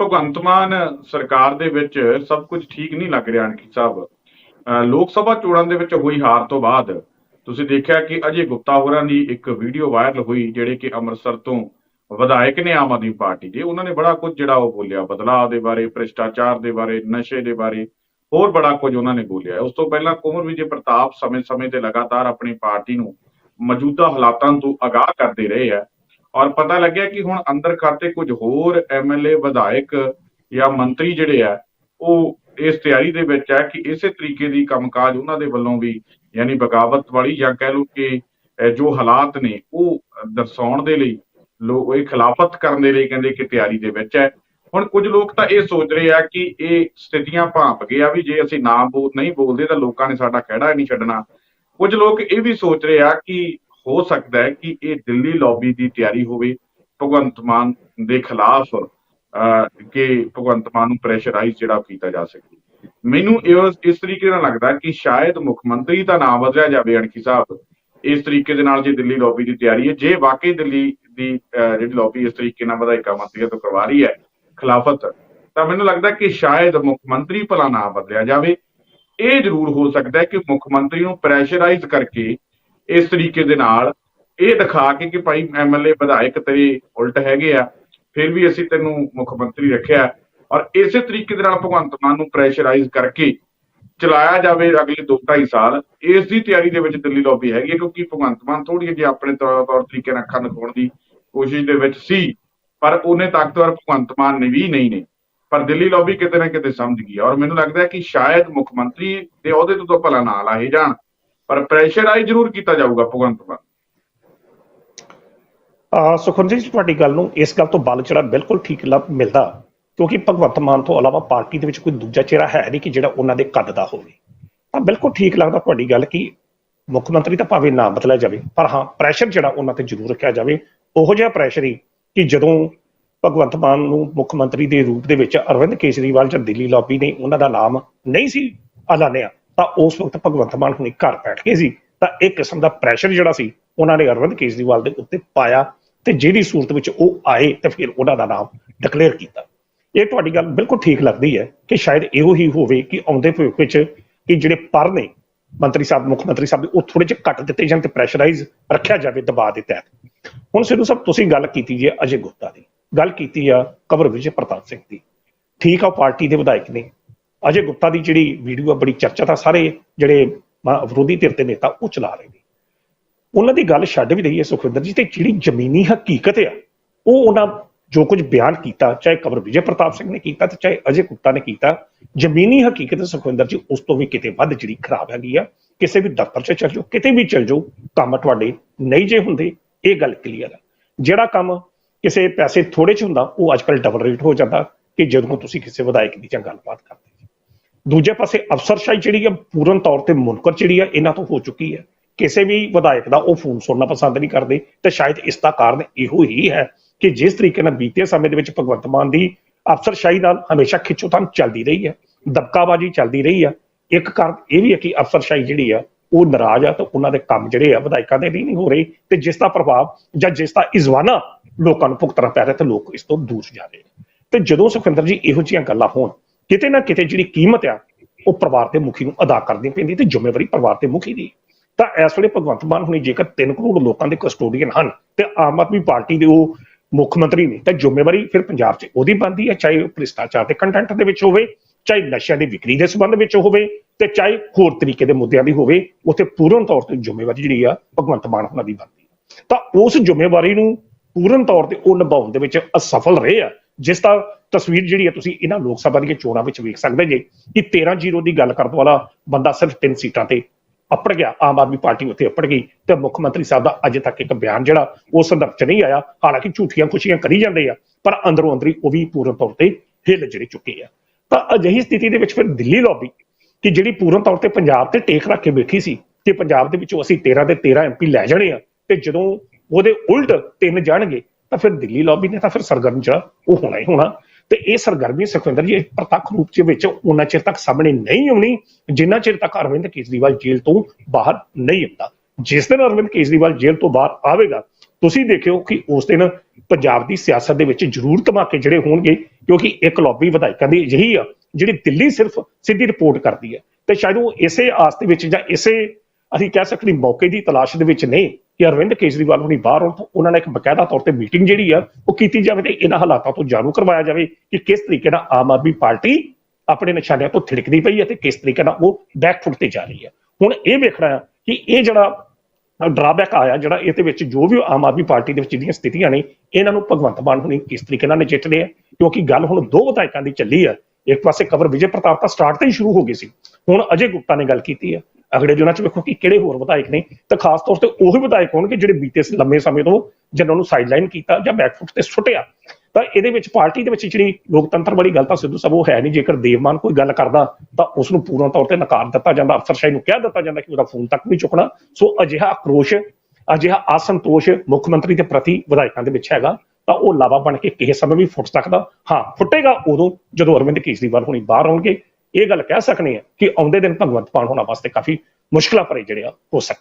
ਭਗਵੰਤ ਮਾਨ ਸਰਕਾਰ ਦੇ ਵਿੱਚ ਸਭ ਕੁਝ ਠੀਕ ਨਹੀਂ ਲੱਗ ਰਿਹਾ, ਅਣਖੀ ਸਾਹਿਬ। ਅਹ ਲੋਕ ਸਭਾ ਚੋਣਾਂ ਦੇ ਵਿੱਚ ਹੋਈ ਹਾਰ ਤੋਂ ਬਾਅਦ ਤੁਸੀਂ ਦੇਖਿਆ ਕਿ ਅਜੇ ਗੁਪਤਾ ਹੋਰਾਂ ਦੀ ਇੱਕ ਵੀਡੀਓ ਵਾਇਰਲ ਹੋਈ, ਜਿਹੜੇ ਕਿ ਅੰਮ੍ਰਿਤਸਰ ਤੋਂ ਵਿਧਾਇਕ ਨੇ ਆਮ ਆਦਮੀ ਪਾਰਟੀ ਦੇ, ਉਹਨਾਂ ਨੇ ਬੜਾ ਕੁਝ ਜਿਹੜਾ ਉਹ ਬੋਲਿਆ, ਬਦਲਾਅ ਦੇ ਬਾਰੇ, ਭ੍ਰਿਸ਼ਟਾਚਾਰ ਦੇ ਬਾਰੇ, ਨਸ਼ੇ ਦੇ ਬਾਰੇ, ਹੋਰ ਬੜਾ ਕੁਝ ਉਹਨਾਂ ਨੇ ਬੋਲਿਆ। ਉਸ ਤੋਂ ਪਹਿਲਾਂ ਕੁਮਰ ਵਿਜੇ ਪ੍ਰਤਾਪ ਸਮੇਂ-ਸਮੇਂ ਤੇ ਲਗਾਤਾਰ ਆਪਣੀ ਪਾਰਟੀ ਨੂੰ ਮੌਜੂਦਾ ਹਾਲਾਤਾਂ ਤੋਂ ਅਗਾਹ ਕਰਦੇ ਰਹੇ ਆ। ਔਰ ਪਤਾ ਲੱਗਿਆ ਕਿ ਹੁਣ ਅੰਦਰ ਖਾਤੇ ਕੁਝ ਹੋਰ ਐਮਐਲਏ ਵਿਧਾਇਕ ਜਾਂ ਮੰਤਰੀ ਜਿਹੜੇ ਆ, ਉਹ ਇਸ ਤਿਆਰੀ ਦੇ ਵਿੱਚ ਹੈ ਕਿ ਇਸੇ ਤਰੀਕੇ ਦੀ ਕੰਮਕਾਜ ਉਹਨਾਂ ਦੇ ਵੱਲੋਂ ਵੀ ਯਾਨੀ ਬਗਾਵਤ ਵਾਲੀ ਜਾਂ ਕਹਿ ਲਓ ਕਿ ਜੋ ਹਾਲਾਤ ਨੇ, ਉਹ ਦਰਸਾਉਣ ਦੇ ਲਈ ਲੋਕ ਇਹ ਖਿਲਾਫਤ ਕਰਨ ਦੇ ਲਈ ਕਹਿੰਦੇ ਕਿ ਤਿਆਰੀ ਦੇ ਵਿੱਚ ਹੈ। ਹੁਣ ਕੁਝ ਲੋਕ ਤਾਂ ਇਹ ਸੋਚ ਰਹੇ ਆ ਕਿ ਇਹ ਸਥਿਤੀਆਂ ਭਾਂਪ ਗਏ ਆ ਵੀ ਜੇ ਅਸੀਂ ਨਾ ਬੋਲ ਨਹੀਂ ਬੋਲਦੇ ਤਾਂ ਲੋਕਾਂ ਨੇ ਸਾਡਾ ਖਹਿੜਾ ਹੀ ਨਹੀਂ ਛੱਡਣਾ। ਕੁਝ ਲੋਕ ਇਹ ਵੀ ਸੋਚ ਰਹੇ ਆ ਕਿ ਹੋ ਸਕਦਾ ਹੈ ਕਿ ਇਹ ਦਿੱਲੀ ਲੌਬੀ ਦੀ ਤਿਆਰੀ ਹੋਵੇ ਭਗਵੰਤ ਮਾਨ ਦੇ ਖਿਲਾਫ ਅਹ, ਕਿ ਭਗਵੰਤ ਮਾਨ ਨੂੰ ਪ੍ਰੈਸ਼ਰਾਈਜ਼ ਜਿਹੜਾ ਕੀਤਾ ਜਾ ਸਕੇ। ਮੈਨੂੰ ਇਹ ਇਸ ਤਰੀਕੇ ਨਾਲ ਲੱਗਦਾ ਕਿ ਸ਼ਾਇਦ ਮੁੱਖ ਮੰਤਰੀ ਦਾ ਨਾਮ ਬਦਲਿਆ ਜਾਵੇ ਅਣਖੀ ਸਾਹਿਬ। ਇਸ ਤਰੀਕੇ ਦੇ ਨਾਲ ਜੇ ਦਿੱਲੀ ਲੌਬੀ ਦੀ ਤਿਆਰੀ ਹੈ ਜੇ ਵਾਕਈ ਦਿੱਲੀ ਦੀ ਅਹ, ਜਿਹੜੀ ਲੌਬੀ ਇਸ ਤਰੀਕੇ ਨਾਲ ਵਿਧਾਇਕਾਂ ਮੰਤਰੀਆਂ ਤੋਂ ਕਰਵਾ ਰਹੀ ਹੈ ਖਿਲਾਫਤ ਤਾਂ ਮੈਨੂੰ ਲੱਗਦਾ ਕਿ ਸ਼ਾਇਦ ਮੁੱਖ ਮੰਤਰੀ ਭਲਾ ਨਾ ਬਦਲਿਆ ਜਾਵੇ। ਇਹ ਜ਼ਰੂਰ ਹੋ ਸਕਦਾ ਹੈ ਕਿ ਮੁੱਖ ਮੰਤਰੀ ਨੂੰ ਪ੍ਰੈਸ਼ਰਾਈਜ਼ ਕਰਕੇ ਇਸ ਤਰੀਕੇ ਦੇ ਨਾਲ ਇਹ ਦਿਖਾ ਕੇ ਕਿ ਭਾਈ ਐਮਐਲਏ ਵਿਧਾਇਕ ਤੇਰੇ ਉਲਟ ਹੈਗੇ ਆ, ਫਿਰ ਵੀ ਅਸੀਂ ਤੈਨੂੰ ਮੁੱਖ ਮੰਤਰੀ ਰੱਖਿਆ ਔਰ ਇਸੇ ਤਰੀਕੇ ਦੇ ਨਾਲ ਭਗਵੰਤ ਮਾਨ ਨੂੰ ਪ੍ਰੈਸ਼ਰਾਈਜ਼ ਕਰਕੇ ਚਲਾਇਆ ਜਾਵੇ ਅਗਲੇ 2.5 ਸਾਲ, ਇਸ ਦੀ ਤਿਆਰੀ ਦੇ ਵਿੱਚ ਦਿੱਲੀ ਲੌਬੀ ਹੈਗੀ ਹੈ ਕਿਉਂਕਿ ਭਗਵੰਤ ਮਾਨ ਥੋੜੀ ਜਿਹੀ ਆਪਣੇ ਤੌਰ ਤੌਰ ਤਰੀਕੇ ਨਾਲ ਅੱਖਾਂ ਦਿਖਾਉਣ ਦੀ ਕੋਸ਼ਿਸ਼ ਦੇ ਵਿੱਚ ਸੀ, ਪਰ ਉਹਨੇ ਤਾਕਤਵਰ ਭਗਵੰਤ ਮਾਨ ਨੇ ਵੀ ਨਹੀਂ ਨੇ, ਪਰ ਦਿੱਲੀ ਲੌਬੀ ਕਿਤੇ ਨਾ ਕਿਤੇ ਸਮਝ ਗਈ ਔਰ ਮੈਨੂੰ ਲੱਗਦਾ ਹੈ ਕਿ ਸ਼ਾਇਦ ਮੁੱਖ ਮੰਤਰੀ ਦੇ ਅਹੁਦੇ ਤੋਂ ਤਾਂ ਭਲਾ ਨਾ ਲਾਹੇ ਜਾਣ। ਪਰ ਪ੍ਰੈਸ਼ਰਾਈਜ਼ ਜ਼ਰੂਰ ਕੀਤਾ ਜਾਊਗਾ ਭਗਵੰਤ ਮਾਨ। ਆ ਸੁਖਵੰਤ ਜੀ, ਤੁਹਾਡੀ ਗੱਲ ਨੂੰ ਇਸ ਗੱਲ ਤੋਂ ਬਲ ਜਿਹੜਾ ਬਿਲਕੁਲ ਠੀਕ ਲੱਭ ਮਿਲਦਾ, ਕਿਉਂਕਿ ਭਗਵੰਤ ਮਾਨ ਤੋਂ ਇਲਾਵਾ ਪਾਰਟੀ ਦੇ ਵਿੱਚ ਕੋਈ ਦੂਜਾ ਚਿਹਰਾ ਹੈ ਨਹੀਂ ਕਿ ਜਿਹੜਾ ਉਹਨਾਂ ਦੇ ਕੱਦ ਦਾ ਹੋਵੇ। ਤਾਂ ਬਿਲਕੁਲ ਠੀਕ ਲੱਗਦਾ ਤੁਹਾਡੀ ਗੱਲ ਕਿ ਮੁੱਖ ਮੰਤਰੀ ਤਾਂ ਭਾਵੇਂ ਨਾ ਬਦਲਿਆ ਜਾਵੇ, ਪਰ ਹਾਂ ਪ੍ਰੈਸ਼ਰ ਜਿਹੜਾ ਉਹਨਾਂ ਤੇ ਜ਼ਰੂਰ ਰੱਖਿਆ ਜਾਵੇ, ਉਹੋ ਜਿਹਾ ਪ੍ਰੈਸ਼ਰ ਹੀ ਕਿ ਜਦੋਂ ਭਗਵੰਤ ਮਾਨ ਨੂੰ ਮੁੱਖ ਮੰਤਰੀ ਦੇ ਰੂਪ ਦੇ ਵਿੱਚ ਅਰਵਿੰਦ ਕੇਜਰੀਵਾਲ ਜਾਂ ਦਿੱਲੀ ਲੌਬੀ ਨੇ ਉਹਨਾਂ ਦਾ ਨਾਮ ਨਹੀਂ ਸੀ ਐਲਾਨਿਆ ਤਾਂ ਉਸ ਵਕਤ ਭਗਵੰਤ ਮਾਨ ਹੁਣੇ ਘਰ ਬੈਠ ਕੇ ਸੀ। ਤਾਂ ਇੱਕ ਕਿਸਮ ਦਾ ਪ੍ਰੈਸ਼ਰ ਜਿਹੜਾ ਸੀ, ਉਹਨਾਂ ਨੇ ਅਰਵਿੰਦ ਕੇਜਰੀਵਾਲ ਦੇ ਉੱਤੇ ਪਾਇਆ ਤੇ ਜਿਹੜੀ ਸੂਰਤ ਵਿੱਚ ਉਹ ਆਏ ਤੇ ਫਿਰ ਉਹਨਾਂ ਦਾ ਨਾਮ ਡਿਕਲੇਅਰ ਕੀਤਾ। ਇਹ ਤੁਹਾਡੀ ਗੱਲ ਬਿਲਕੁਲ ਠੀਕ ਲੱਗਦੀ ਹੈ ਕਿ ਸ਼ਾਇਦ ਇਹੋ ਹੀ ਹੋਵੇ ਕਿ ਆਉਂਦੇ ਭਵਿੱਖ ਵਿੱਚ ਕਿ ਜਿਹੜੇ ਪਰ ਨੇ, ਮੰਤਰੀ ਸਾਹਿਬ, ਮੁੱਖ ਮੰਤਰੀ ਸਾਹਿਬ ਉਹ ਥੋੜੇ ਜਿਹੇ ਘੱਟ ਦਿੱਤੇ ਜਾਣ ਤੇ ਪ੍ਰੈਸ਼ਰਾਈਜ਼ ਰੱਖਿਆ ਜਾਵੇ ਦਬਾਅ ਦੇ ਤਹਿਤ। ਹੁਣ ਸਿੱਧੂ ਸਾਹਿਬ, ਤੁਸੀਂ ਗੱਲ ਕੀਤੀ ਜੀ ਅਜੇ ਗੁਪਤਾ ਦੀ। ਗੱਲ ਕੀਤੀ ਆ ਕਵਰ ਵਿਜੇ ਪ੍ਰਤਾਪ ਸਿੰਘ ਦੀ। ਠੀਕ ਆ, ਉਹ ਪਾਰਟੀ ਦੇ ਵਿਧਾਇਕ ਨੇ। ਅਜੇ ਗੁਪਤਾ ਦੀ ਜਿਹੜੀ ਵੀਡੀਓ ਆ, ਬੜੀ ਚਰਚਾ ਤਾਂ ਸਾਰੇ ਜਿਹੜੇ ਮ- ਵਿਰੋਧੀ ਧਿਰ ਦੇ ਨੇਤਾ, ਉਹ ਚਲਾ ਰਹੇ ਨੇ। ਉਹਨਾਂ ਦੀ ਗੱਲ ਛੱਡ ਵੀ ਰਹੀ ਹੈ ਸੁਖਵਿੰਦਰ ਜੀ, ਤੇ ਜਿਹੜੀ ਜ਼ਮੀਨੀ ਹਕੀਕਤ ਆ, ਉਹ ਉਹਨਾਂ ਜੋ ਕੁਝ ਬਿਆਨ ਕੀਤਾ, ਚਾਹੇ ਕਵਰ ਵਿਜੇ ਪ੍ਰਤਾਪ ਸਿੰਘ ਨੇ ਕੀਤਾ ਤੇ ਚਾਹੇ ਅਜੇ ਗੁਪਤਾ ਨੇ ਕੀਤਾ, ਜ਼ਮੀਨੀ ਹਕੀਕਤ ਸੁਖਵਿੰਦਰ ਜੀ, ਉਸ ਤੋਂ ਵੀ ਕਿਤੇ ਵੱਧ ਜਿਹੜੀ ਖਰਾਬ ਹੈਗੀ ਆ, ਕਿਸੇ ਵੀ ਦਫ਼ਤਰ 'ਚ ਚੱਲ ਜਾਓ, ਕਿਤੇ ਵੀ ਚੱਲ ਜਾਓ, ਕੰਮ ਤੁਹਾਡੇ ਨਹੀਂ ਜੇ ਹੁੰਦੇ, ਇਹ ਗੱਲ ਕਲੀਅਰ ਆ। ਜਿਹੜਾ ਕੰਮ ਕਿਸੇ ਪੈਸੇ ਥੋੜੇ 'ਚ ਹੁੰਦਾ, ਉਹ ਅੱਜਕੱਲ ਡਬਲ ਰੇਟ ਹੋ ਜਾਂਦਾ, ਕਿ ਜਦੋਂ ਤੁਸੀਂ ਕਿਸੇ ਵਿਧਾਇਕ ਦੀ ਜਾਂ ਗੱਲਬਾਤ ਕਰਦੇ ਦੂਜੇ ਪਾਸੇ ਅਫਸਰਸ਼ਾਹੀ ਜਿਹੜੀ ਆ ਪੂਰਨ ਤੌਰ ਤੇ ਮੁਨਕਰ ਜਿਹੜੀ ਆ ਇਹਨਾਂ ਤੋਂ ਹੋ ਚੁੱਕੀ ਹੈ। ਕਿਸੇ ਵੀ ਵਿਧਾਇਕ ਦਾ ਉਹ ਫੋਨ ਸੁਣਨਾ ਪਸੰਦ ਨਹੀਂ ਕਰਦੇ ਤੇ ਸ਼ਾਇਦ ਇਸ ਦਾ ਕਾਰਨ ਇਹੋ ਹੀ ਹੈ ਕਿ ਜਿਸ ਤਰੀਕੇ ਨਾਲ ਬੀਤੇ ਸਮੇਂ ਦੇ ਵਿੱਚ ਭਗਵੰਤ ਮਾਨ ਦੀ ਅਫਸਰਸ਼ਾਹੀ ਨਾਲ ਹਮੇਸ਼ਾ ਖਿੱਚੋਤਾਣ ਚੱਲਦੀ ਰਹੀ ਹੈ, ਦਬਕਾਬਾਜੀ ਚੱਲਦੀ ਰਹੀ ਹੈ, ਇੱਕ ਕਾਰਨ ਇਹ ਵੀ ਹੈ ਕਿ ਅਫਸਰਸ਼ਾਹੀ ਜਿਹੜੀ ਆ ਉਹ ਨਾਰਾਜ਼ ਆ ਤੇ ਉਹਨਾਂ ਦੇ ਕੰਮ ਜਿਹੜੇ ਆ ਵਿਧਾਇਕਾਂ ਦੇ ਵੀ ਨਹੀਂ ਹੋ ਰਹੇ ਤੇ ਜਿਸ ਦਾ ਪ੍ਰਭਾਵ ਜਾਂ ਜਿਸ ਦਾ ਇਜ਼ਵਾਨਾ ਲੋਕਾਂ ਨੂੰ ਭੁਗਤਣਾ ਪੈ ਰਿਹਾ ਤੇ ਲੋਕ ਇਸ ਤੋਂ ਦੂਰ ਜਾ ਰਹੇ ਤੇ ਜਦੋਂ ਸੁਖਵਿੰਦਰ ਜੀ ਇਹੋ ਜਿਹੀਆਂ ਗੱਲਾਂ ਹੋਣ ਕਿਤੇ ਨਾ ਕਿਤੇ ਜਿਹੜੀ ਕੀਮਤ ਆ, ਉਹ ਪਰਿਵਾਰ ਦੇ ਮੁਖੀ ਨੂੰ ਅਦਾ ਕਰਨੀ ਪੈਂਦੀ ਤੇ ਜ਼ਿੰਮੇਵਾਰੀ ਪਰਿਵਾਰ ਦੇ ਮੁਖੀ ਦੀ। ਤਾਂ ਇਸ ਵੇਲੇ ਭਗਵੰਤ ਮਾਨ ਹੁਣੀ ਜੇਕਰ 3 ਕਰੋੜ ਲੋਕਾਂ ਦੇ ਕਸਟੋਡੀਅਨ ਹਨ ਤੇ ਆਮ ਆਦਮੀ ਪਾਰਟੀ ਦੇ ਉਹ ਮੁੱਖ ਮੰਤਰੀ ਨੇ, ਤਾਂ ਜ਼ਿੰਮੇਵਾਰੀ ਫਿਰ ਪੰਜਾਬ 'ਚ ਉਹਦੀ ਬਣਦੀ ਹੈ, ਚਾਹੇ ਉਹ ਭ੍ਰਿਸ਼ਟਾਚਾਰ ਦੇ ਕੰਟੈਂਟ ਦੇ ਵਿੱਚ ਹੋਵੇ, ਚਾਹੇ ਨਸ਼ਿਆਂ ਦੀ ਵਿਕਰੀ ਦੇ ਸੰਬੰਧ ਵਿੱਚ ਹੋਵੇ ਤੇ ਚਾਹੇ ਹੋਰ ਤਰੀਕੇ ਦੇ ਮੁੱਦਿਆਂ ਦੀ ਹੋਵੇ, ਉੱਥੇ ਪੂਰਨ ਤੌਰ ਤੇ ਜ਼ਿੰਮੇਵਾਰੀ ਜਿਹੜੀ ਆ, ਭਗਵੰਤ ਮਾਨ ਹੁਣਾਂ ਦੀ ਬਣਦੀ ਹੈ। ਤਾਂ ਉਸ ਜ਼ਿੰਮੇਵਾਰੀ ਨੂੰ ਪੂਰਨ ਤੌਰ ਤੇ ਉਹ ਨਿਭਾਉਣ ਦੇ ਵਿੱਚ ਅਸਫਲ ਰਹੇ ਆ। ਜਿਸ ਦਾ ਤਸਵੀਰ ਜਿਹੜੀ ਹੈ ਤੁਸੀਂ ਇਹਨਾਂ ਲੋਕ ਸਭਾ ਦੀਆਂ ਚੋਣਾਂ ਵਿੱਚ ਵੇਖ ਸਕਦੇ ਜੇ ਕਿ 13 ਜ਼ੀਰੋ ਦੀ ਗੱਲ ਕਰਨ ਵਾਲਾ ਬੰਦਾ ਸਿਰਫ ਤਿੰਨ ਸੀਟਾਂ ਤੇ ਅਪੜ ਗਿਆ, ਆਮ ਆਦਮੀ ਪਾਰਟੀ ਉੱਥੇ ਅੱਪੜ ਗਈ ਤੇ ਮੁੱਖ ਮੰਤਰੀ ਸਾਹਿਬ ਦਾ ਅਜੇ ਤੱਕ ਇੱਕ ਬਿਆਨ ਜਿਹੜਾ ਉਹ ਸੰਦਰਭ ਚ ਨਹੀਂ ਆਇਆ। ਹਾਲਾਂਕਿ ਝੂਠੀਆਂ ਖੁਸ਼ੀਆਂ ਕਰੀ ਜਾਂਦੇ ਆ, ਪਰ ਅੰਦਰੋਂ ਅੰਦਰੀ ਉਹ ਵੀ ਪੂਰਨ ਤੌਰ ਤੇ ਹਿੱਲ ਜਿਹੜੇ ਚੁੱਕੇ ਆ। ਤਾਂ ਅਜਿਹੀ ਸਥਿਤੀ ਦੇ ਵਿੱਚ ਫਿਰ ਦਿੱਲੀ ਲੌਬੀ ਕਿ ਜਿਹੜੀ ਪੂਰਨ ਤੌਰ ਤੇ ਪੰਜਾਬ ਤੇ ਟੇਕ ਰੱਖ ਕੇ ਬੈਠੀ ਸੀ ਕਿ ਪੰਜਾਬ ਦੇ ਵਿੱਚੋਂ ਅਸੀਂ 13 ਦੇ 13 ਐਮਪੀ ਲੈ ਜਾਣੇ ਆ ਤੇ ਜਦੋਂ ਉਹਦੇ ਉਲਟ ਤਿੰਨ ਜਾਣਗੇ ਤਾਂ ਫਿਰ ਦਿੱਲੀ ਲੌਬੀ ਨੇ ਤਾਂ ਫਿਰ ਸਰਗਰਮ ਜਿਹੜਾ ਉਹ ਹੋਣਾ ਹੀ ਹੋਣਾ। ਤੇ ਇਹ ਸਰਗਰਮੀ ਸੁਖਵਿੰਦਰ ਜੀ ਪ੍ਰਤੱਖ ਰੂਪ ਚ ਵਿੱਚ ਉਹਨਾਂ ਚਿਰ ਤੱਕ ਸਾਹਮਣੇ ਨਹੀਂ ਆਉਣੀ, ਜਿੰਨਾ ਚਿਰ ਤੱਕ ਅਰਵਿੰਦ ਕੇਜਰੀਵਾਲ ਜੇਲ੍ਹ ਤੋਂ ਬਾਹਰ ਨਹੀਂ ਆਉਂਦਾ। ਜਿਸ ਦਿਨ ਅਰਵਿੰਦ ਕੇਜਰੀਵਾਲ ਜੇਲ੍ਹ ਤੋਂ ਬਾਹਰ ਆਵੇਗਾ, ਤੁਸੀਂ ਦੇਖਿਓ ਕਿ ਉਸ ਦਿਨ ਪੰਜਾਬ ਦੀ ਸਿਆਸਤ ਦੇ ਵਿੱਚ ਜ਼ਰੂਰ ਧਮਾਕੇ ਜਿਹੜੇ ਹੋਣਗੇ, ਕਿਉਂਕਿ ਇੱਕ ਲੌਬੀ ਵਿਧਾਇਕਾਂ ਦੀ ਅਜਿਹੀ ਆ, ਜਿਹੜੀ ਦਿੱਲੀ ਸਿਰਫ ਸਿੱਧੀ ਰਿਪੋਰਟ ਕਰਦੀ ਹੈ। ਤੇ ਸ਼ਾਇਦ ਉਹ ਇਸੇ ਆਸ ਦੇ ਵਿੱਚ ਜਾਂ ਇਸੇ, ਅਸੀਂ ਕਹਿ ਸਕਦੇ ਮੌਕੇ ਦੀ ਤਲਾਸ਼ ਦੇ ਵਿੱਚ ਨਹੀਂ ਕਿ ਅਰਵਿੰਦ ਕੇਜਰੀਵਾਲ ਹੁਣੀ ਬਾਹਰ ਆਉਣ ਤੋਂ ਉਹਨਾਂ ਨੇ ਇੱਕ ਬਕਾਇਦਾ ਤੌਰ ਤੇ ਮੀਟਿੰਗ ਜਿਹੜੀ ਆ, ਉਹ ਕੀਤੀ ਜਾਵੇ ਤੇ ਇਹਨਾਂ ਹਾਲਾਤਾਂ ਤੋਂ ਜਾਣੂ ਕਰਵਾਇਆ ਜਾਵੇ ਕਿ ਕਿਸ ਤਰੀਕੇ ਨਾਲ ਆਮ ਆਦਮੀ ਪਾਰਟੀ ਆਪਣੇ ਨਿਸ਼ਾਨਿਆਂ ਤੋਂ ਥਿੜਕਦੀ ਪਈ ਹੈ ਤੇ ਕਿਸ ਤਰੀਕੇ ਨਾਲ ਉਹ ਬੈਕਫੁੱਟ ਤੇ ਜਾ ਰਹੀ ਹੈ। ਹੁਣ ਇਹ ਵੇਖਣਾ ਹੈ ਕਿ ਇਹ ਜਿਹੜਾ ਡਰਾਬੈਕ ਆਇਆ, ਜਿਹੜਾ ਇਹਦੇ ਵਿੱਚ ਜੋ ਵੀ ਆਮ ਆਦਮੀ ਪਾਰਟੀ ਦੇ ਵਿੱਚ ਜਿਹੜੀਆਂ ਸਥਿਤੀਆਂ ਨੇ, ਇਹਨਾਂ ਨੂੰ ਭਗਵੰਤ ਮਾਨ ਹੁਣੀ ਕਿਸ ਤਰੀਕੇ ਨਾਲ ਨਜਿੱਠਦੇ ਆ, ਕਿਉਂਕਿ ਗੱਲ ਹੁਣ ਦੋ ਵਿਧਾਇਕਾਂ ਦੀ ਚੱਲੀ ਆ। ਇੱਕ ਪਾਸੇ ਕਵਰ ਵਿਜੇ ਪ੍ਰਤਾਪ ਤਾਂ ਸਟਾਰਟ ਤੇ ਹੀ ਸ਼ੁਰੂ ਹੋ ਗਈ ਸੀ। ਹੁਣ ਅਜੇ ਗੁਪਤਾ ਨੇ ਗੱਲ ਕੀਤੀ ਆ। ਅਗਲੇ ਦਿਨਾਂ 'ਚ ਵੇਖੋ ਕਿ ਕਿਹੜੇ ਹੋਰ ਵਿਧਾਇਕ ਨੇ ਤਾਂ ਖਾਸ ਤੌਰ ਤੇ ਉਹੀ ਵਿਧਾਇਕ ਹੋਣਗੇ ਜਿਹੜੇ ਬੀਤੇ ਲੰਮੇ ਸਮੇਂ ਤੋਂ ਜਿਨ੍ਹਾਂ ਨੂੰ ਸਾਈਡਲਾਈਨ ਕੀਤਾ ਜਾਂ ਬੈਕਫੁੱਟ ਤੇ ਸੁੱਟਿਆ। ਤਾਂ ਇਹਦੇ ਵਿੱਚ ਪਾਰਟੀ ਦੇ ਵਿੱਚ ਜਿਹੜੀ ਲੋਕਤੰਤਰ ਵਾਲੀ ਗੱਲ ਤਾਂ ਸਿੱਧੂ ਸਾਹਿਬ ਉਹ ਹੈ ਨਹੀਂ, ਜੇਕਰ ਦੇਵਮਾਨ ਕੋਈ ਗੱਲ ਕਰਦਾ ਤਾਂ ਉਸ ਨੂੰ ਪੂਰਨ ਤੌਰ ਤੇ ਨਕਾਰ ਦਿੱਤਾ ਜਾਂਦਾ ਅਫਸਰਸ਼ਾਹੀ ਨੂੰ ਕਹਿ ਦਿੱਤਾ ਜਾਂਦਾ ਕਿ ਉਹਦਾ ਫੋਨ ਤੱਕ ਨਹੀਂ ਚੁੱਕਣਾ। ਸੋ ਅਜਿਹਾ ਆਕਰੋਸ਼, ਅਜਿਹਾ ਅਸੰਤੋਸ਼ ਮੁੱਖ ਮੰਤਰੀ ਦੇ ਪ੍ਰਤੀ ਵਿਧਾਇਕਾਂ ਦੇ ਵਿੱਚ ਹੈਗਾ, ਤਾਂ ਉਹ ਲਾਵਾ ਬਣ ਕੇ ਕਿਸੇ ਸਮੇਂ ਵੀ ਫੁੱਟ ਸਕਦਾ। ਹਾਂ, ਫੁੱਟੇਗਾ ਉਦੋਂ ਜਦੋਂ ਅਰਵਿੰਦ ਕੇਜਰੀਵਾਲ ਹੋਣੀ ਬਾਹਰ ਆਉਣਗੇ। ਇਹ ਗੱਲ ਕਹਿ ਸਕਨੇ ਆ ਕਿ ਆਉਂਦੇ ਦਿਨ ਭਗਵੰਤ ਮਾਨ ਹੋਣਾ ਵਾਸਤੇ ਕਾਫੀ ਮੁਸ਼ਕਲਾਂ ਭਰੇ ਜਿਹੜੇ ਆ ਹੋ ਸਕਦੇ